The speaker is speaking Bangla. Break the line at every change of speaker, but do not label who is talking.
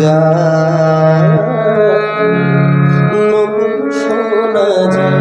যায়। নবী শোনা যায়।